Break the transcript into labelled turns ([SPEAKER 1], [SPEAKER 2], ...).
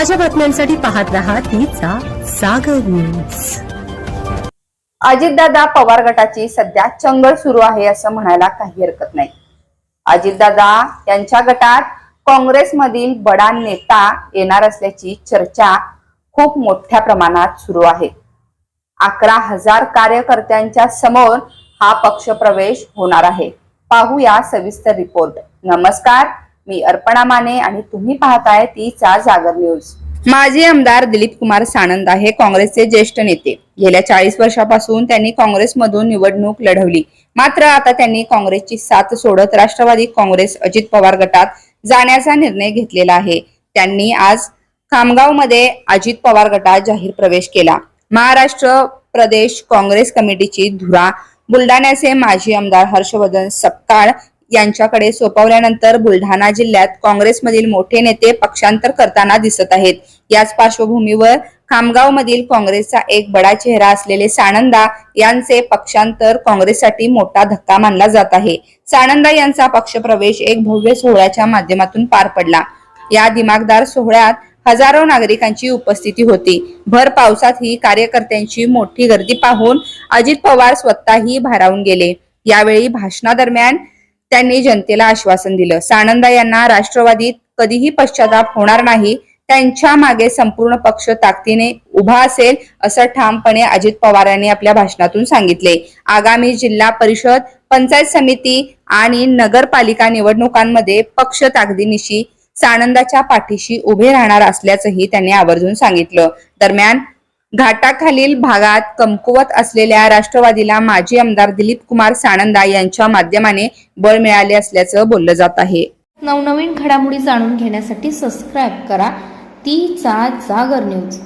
[SPEAKER 1] ताज्या बातम्यांसाठी पाहत राहा तिचा सागर न्यूज
[SPEAKER 2] अजितदादा पवार गटाची सध्या चंगळ सुरू आहे असं म्हणायला काही हरकत नाही. अजितदादा यांच्या गटात काँग्रेसमधील बडा नेता येणार असल्याची चर्चा खूप मोठ्या प्रमाणात सुरू आहे. अकरा हजार कार्यकर्त्यांच्या समोर हा पक्ष प्रवेश होणार आहे. पाहूया सविस्तर रिपोर्ट नमस्कार मी अर्पणा माने आणि तुम्ही पाहताय तीचा जागर न्यूज माजी आमदार दिलीप कुमार सानंद हे काँग्रेसचे ज्येष्ठ नेते. गेल्या चाळीस वर्षापासून त्यांनी काँग्रेसमधून निवडणूक लढवली. मात्र आता त्यांनी काँग्रेसची साथ सोडत राष्ट्रवादी काँग्रेस अजित पवार गटात जाण्याचा निर्णय घेतलेला आहे. त्यांनी आज खामगावमध्ये अजित पवार गटात जाहीर प्रवेश केला. महाराष्ट्र प्रदेश काँग्रेस कमिटीची धुरा. बुलढाण्याचे माजी आमदार हर्षवर्धन सपकाळ यांच्याकडे सोपवल्यानंतर बुलढाणा जिल्ह्यात काँग्रेसमधील मोठे नेते पक्षांतर करताना दिसत आहेत. याच पार्श्वभूमीवर खामगाव मधील काँग्रेसचा एक बडा चेहरा असलेले सानंदा यांचे पक्षांतर काँग्रेससाठी मोठा धक्का मानला जात आहे. सानंदा यांचा पक्षप्रवेश एक भव्य सोहळ्याच्या माध्यमातून पार पडला. या दिमागदार सोहळ्यात हजारो नागरिकांची उपस्थिती होती. भर पावसात ही कार्यकर्त्यांची मोठी गर्दी पाहून अजित पवार स्वतःही भारावून गेले. यावेळी भाषणादरम्यान त्यांनी जनतेला आश्वासन दिलं. सानंदा यांना राष्ट्रवादीत कधीही पश्चाताप होणार नाही. त्यांच्या मागे संपूर्ण पक्ष ताकदीने उभा असेल असं ठामपणे अजित पवार यांनी आपल्या भाषणातून सांगितले. आगामी जिल्हा परिषद पंचायत समिती आणि नगरपालिका निवडणुकांमध्ये पक्ष ताकदीनिशी सानंदाच्या पाठीशी उभे राहणार असल्याचंही त्यांनी आवर्जून सांगितलं. दरम्यान घाटाखालील भागात कमकुवत असलेल्या राष्ट्रवादीला माजी आमदार दिलीप कुमार सानंदा यांच्या माध्यमाने बळ मिळाले असल्याचं बोललं जात आहे.
[SPEAKER 3] नवनवीन घडामोडी जाणून घेण्यासाठी सबस्क्राईब करा. तीचा जागर न्यूज